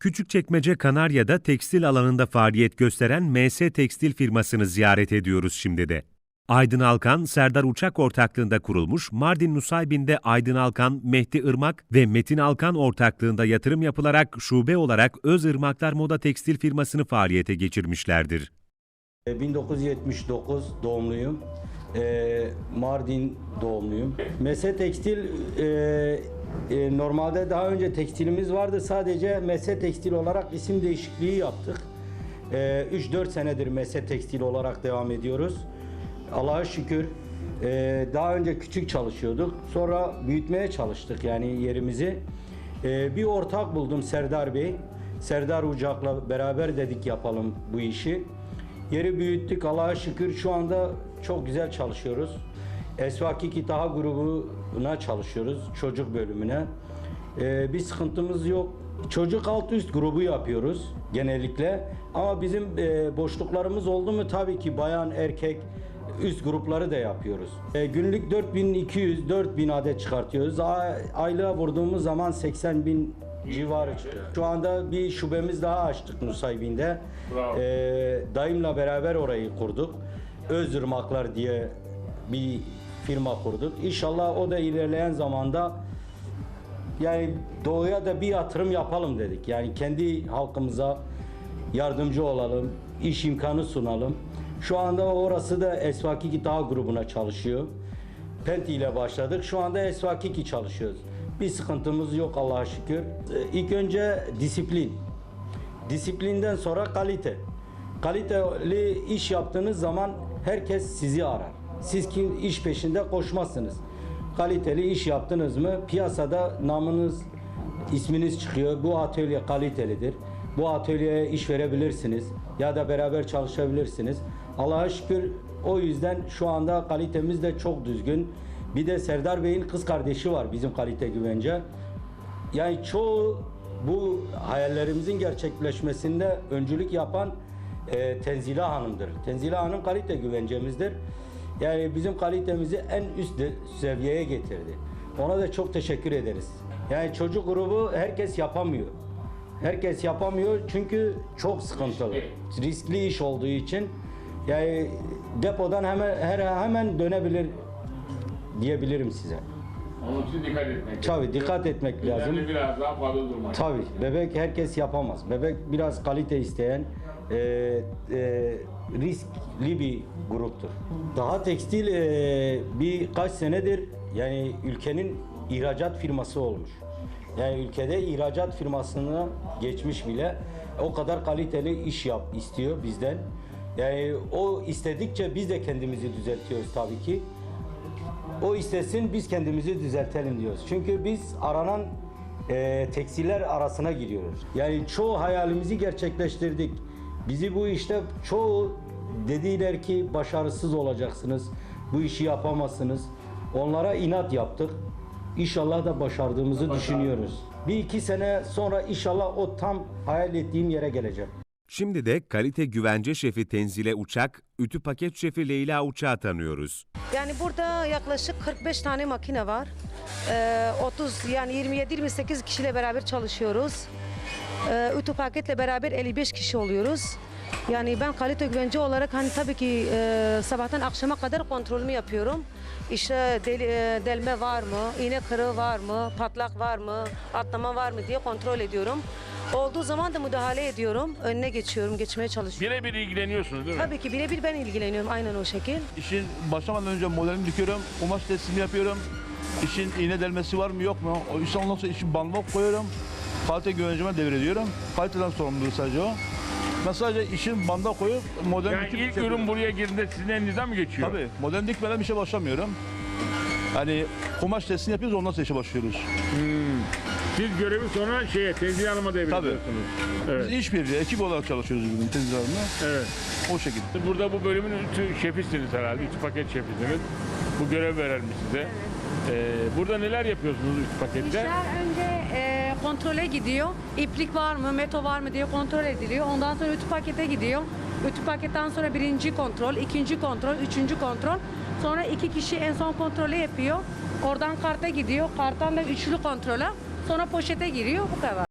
Küçükçekmece Kanarya'da tekstil alanında faaliyet gösteren MS Tekstil firmasını ziyaret ediyoruz şimdi de. Aydın Alkan, Serdar Uçak ortaklığında kurulmuş Mardin Nusaybin'de Aydın Alkan, Mehdi Irmak ve Metin Alkan ortaklığında yatırım yapılarak şube olarak Öz Irmaklar Moda Tekstil firmasını faaliyete geçirmişlerdir. 1979 doğumluyum. Ee, Mardin doğumluyum. Mese Tekstil e, e, normalde daha önce tekstilimiz vardı. Sadece Mese Tekstil olarak isim değişikliği yaptık. Ee, 3-4 senedir Mese Tekstil olarak devam ediyoruz. Allah'a şükür e, daha önce küçük çalışıyorduk. Sonra büyütmeye çalıştık yani yerimizi. Ee, bir ortak buldum Serdar Bey. Serdar Ucak'la beraber dedik yapalım bu işi. Yeri büyüttük Allah'a şükür şu anda çok güzel çalışıyoruz. Esvaki Kitaha grubuna çalışıyoruz çocuk bölümüne. Ee, bir sıkıntımız yok. Çocuk alt üst grubu yapıyoruz genellikle. Ama bizim e, boşluklarımız oldu mu tabii ki bayan erkek üst grupları da yapıyoruz. E, günlük 4200-4000 adet çıkartıyoruz. A- aylığa vurduğumuz zaman 80 bin civarı çıkıyor. Şu anda bir şubemiz daha açtık Nusaybin'de. E, dayımla beraber orayı kurduk. Özürmaklar diye bir firma kurduk. İnşallah o da ilerleyen zamanda yani doğuya da bir yatırım yapalım dedik. Yani kendi halkımıza yardımcı olalım, iş imkanı sunalım. Şu anda orası da Esvaki Gıda grubuna çalışıyor. Penti ile başladık. Şu anda Esvaki çalışıyoruz. Bir sıkıntımız yok Allah'a şükür. Ee, İlk önce disiplin. Disiplinden sonra kalite. Kaliteli iş yaptığınız zaman herkes sizi arar. Siz kim iş peşinde koşmazsınız. Kaliteli iş yaptınız mı piyasada namınız, isminiz çıkıyor. Bu atölye kalitelidir. Bu atölyeye iş verebilirsiniz ya da beraber çalışabilirsiniz. Allah'a şükür o yüzden şu anda kalitemiz de çok düzgün. Bir de Serdar Bey'in kız kardeşi var bizim kalite güvence. Yani çoğu bu hayallerimizin gerçekleşmesinde öncülük yapan e, Tenzila Hanım'dır. Tenzila Hanım kalite güvencemizdir. Yani bizim kalitemizi en üst seviyeye getirdi. Ona da çok teşekkür ederiz. Yani çocuk grubu herkes yapamıyor. Herkes yapamıyor çünkü çok sıkıntılı. Riskli iş olduğu için yani depodan hemen her hemen dönebilir diyebilirim size. Onun için dikkat etmek. Tabii dikkat etmek lazım. Biraz daha fazla durmak. Tabii bebek herkes yapamaz. Bebek biraz kalite isteyen e, e, riskli bir gruptur. Daha tekstil e, birkaç senedir yani ülkenin ihracat firması olmuş. Yani ülkede ihracat firmasına geçmiş bile o kadar kaliteli iş yap istiyor bizden. Yani o istedikçe biz de kendimizi düzeltiyoruz tabii ki. O istesin biz kendimizi düzeltelim diyoruz. Çünkü biz aranan e, tekstiller arasına giriyoruz. Yani çoğu hayalimizi gerçekleştirdik. Bizi bu işte çoğu dediler ki başarısız olacaksınız. Bu işi yapamazsınız. Onlara inat yaptık. İnşallah da başardığımızı düşünüyoruz. Bir iki sene sonra inşallah o tam hayal ettiğim yere geleceğim. Şimdi de kalite güvence şefi Tenzile Uçak, ütü paket şefi Leyla Uçak'ı tanıyoruz. Yani burada yaklaşık 45 tane makine var. Ee, 30 yani 27-28 kişiyle beraber çalışıyoruz. Ee, ütü paketle beraber 55 kişi oluyoruz. Yani ben kalite güvence olarak hani tabii ki e, sabahtan akşama kadar kontrolümü yapıyorum. İşte deli- e, delme var mı, iğne kırığı var mı, patlak var mı, atlama var mı diye kontrol ediyorum. Olduğu zaman da müdahale ediyorum. Önüne geçiyorum, geçmeye çalışıyorum. Birebir ilgileniyorsunuz değil mi? Tabii ki birebir ben ilgileniyorum aynen o şekil. İşin başlamadan önce modelini dikiyorum, kumaş testini yapıyorum. İşin iğne delmesi var mı yok mu? O ondan sonra işin bandına koyuyorum. Kalite güvenceme devrediyorum. Kaliteden sorumludur sadece o. Ben sadece işin banda koyup model Yani dikip ilk yapıyorum. ürün buraya girdiğinde sizin elinizden mi geçiyor? Tabii. Model dikmeden bir şey başlamıyorum. Hani kumaş testini yapıyoruz ondan sonra işe başlıyoruz. Siz görevi sonra şeye Tenzil Hanım'a devrediyorsunuz. Evet. Biz işbirliği, ekip olarak çalışıyoruz bugün tezgahında. evet. O şekilde. Burada bu bölümün ütü şefisiniz herhalde. Ütü paket şefisiniz. Bu görev verilmiş size. Ee, burada neler yapıyorsunuz ütü pakette? İşler önce e, kontrole gidiyor. İplik var mı, meto var mı diye kontrol ediliyor. Ondan sonra ütü pakete gidiyor. Ütü paketten sonra birinci kontrol, ikinci kontrol, üçüncü kontrol. Sonra iki kişi en son kontrolü yapıyor. Oradan karta gidiyor. Karttan da üçlü kontrole. Sonra poşete giriyor. Bu kadar.